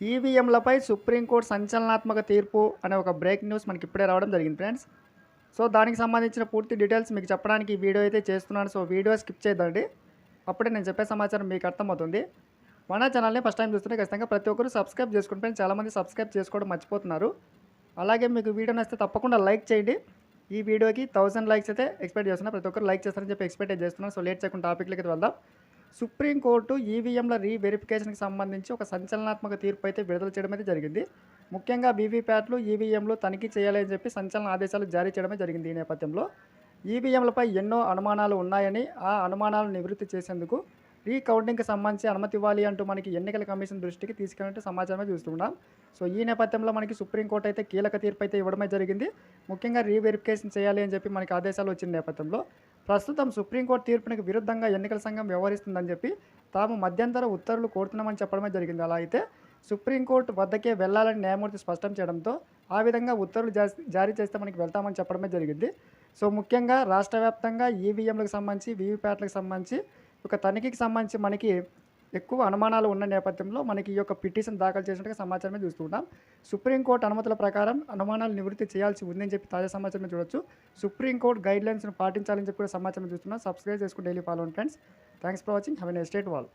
ఈవీఎంలపై supreme court సంచలనాత్మక తీర్పు అనే ఒక బ్రేక్ న్యూస్ మనకి ఇప్పుడే రావడం జరిగింది ఫ్రెండ్స్. సో దానికి సంబంధించిన పూర్తి డీటెయిల్స్ మీకు చెప్పడానికి ఈ వీడియో అయితే చేస్తున్నాను. సో వీడియో స్కిప్ చేయదండి. అప్పుడే నేను చెప్పే సమాచారం మీకు అర్థమవుతుంది. మన ఛానల్ని ఫస్ట్ టైం చూస్తుంటే ఖచ్చితంగా ప్రతి ఒక్కరు సబ్స్క్రైబ్ చేసుకుని ఫ్రెండ్స్ చాలామంది సబ్స్క్రైబ్ చేసుకోవడం మర్చిపోతున్నారు. అలాగే మీకు వీడియో నచ్చితే తప్పకుండా లైక్ చేయండి. ఈ వీడియోకి థౌసండ్ లైక్స్ అయితే ఎక్స్పెక్ట్ చేస్తున్నా. ప్రతి ఒక్కరు లైక్ చేస్తారని చెప్పి ఎక్స్పెక్ట్ చేస్తున్నాను సో లేట్ చేయకుండా టాపిక్లకి వెళ్దాం. సుప్రీంకోర్టు ఈవీఎంల రీవెరిఫికేషన్కి సంబంధించి ఒక సంచలనాత్మక తీర్పు అయితే విడుదల చేయడం అయితే జరిగింది. ముఖ్యంగా వీవీప్యాట్లు ఈవీఎంలు తనిఖీ చేయాలని చెప్పి సంచలన ఆదేశాలు జారీ చేయడమే జరిగింది ఈ నేపథ్యంలో. ఈవీఎంలపై ఎన్నో అనుమానాలు ఉన్నాయని ఆ అనుమానాలను నివృత్తి చేసేందుకు రీకౌంటింగ్కి సంబంధించి అనుమతి ఇవ్వాలి అంటూ మనకి ఎన్నికల కమిషన్ దృష్టికి తీసుకెళ్ళినట్టు సమాచారమే చూస్తున్నాం. సో ఈ నేపథ్యంలో మనకి సుప్రీంకోర్టు అయితే కీలక తీర్పు అయితే ఇవ్వడమే జరిగింది. ముఖ్యంగా రీవెరిఫికేషన్ చేయాలి అని చెప్పి మనకి ఆదేశాలు వచ్చిన నేపథ్యంలో ప్రస్తుతం సుప్రీంకోర్టు తీర్పునికి విరుద్ధంగా ఎన్నికల సంఘం వ్యవహరిస్తుందని చెప్పి తాము మధ్యంతర ఉత్తర్వులు కోరుతున్నామని చెప్పడమే జరిగింది. అలా అయితే సుప్రీంకోర్టు వద్దకే వెళ్ళాలని న్యాయమూర్తి స్పష్టం చేయడంతో ఆ విధంగా ఉత్తర్వులు జారీ- జారీ చేస్తే మనకి వెళ్తామని చెప్పడమే జరిగింది. సో ముఖ్యంగా రాష్ట్ర వ్యాప్తంగా ఈవీఎంలకు సంబంధించి వీవీప్యాట్లకు సంబంధించి ఒక తనిఖీకి సంబంధించి మనకి ఎక్కువ అనుమానాలు ఉన్న నేపథ్యంలో మనకి ఈ యొక్క పిటిషన్ దాఖలు చేసినట్టుగా సమాచారమే చూస్తున్నాం సుప్రీంకోర్టు అనుమతుల ప్రకారం అనుమానాలు నివృత్తి చేయాల్సి ఉందని చెప్పి తాజా సమాచారం చూడొచ్చు. సుప్రీంకోర్టు గైడ్ లైన్స్ను పాటించాలని చెప్పి కూడా సమాచారం చూస్తున్నాం. సబ్స్క్రైబ్ చేసుకుని daily follow friends. Thanks for watching. Have an estate wall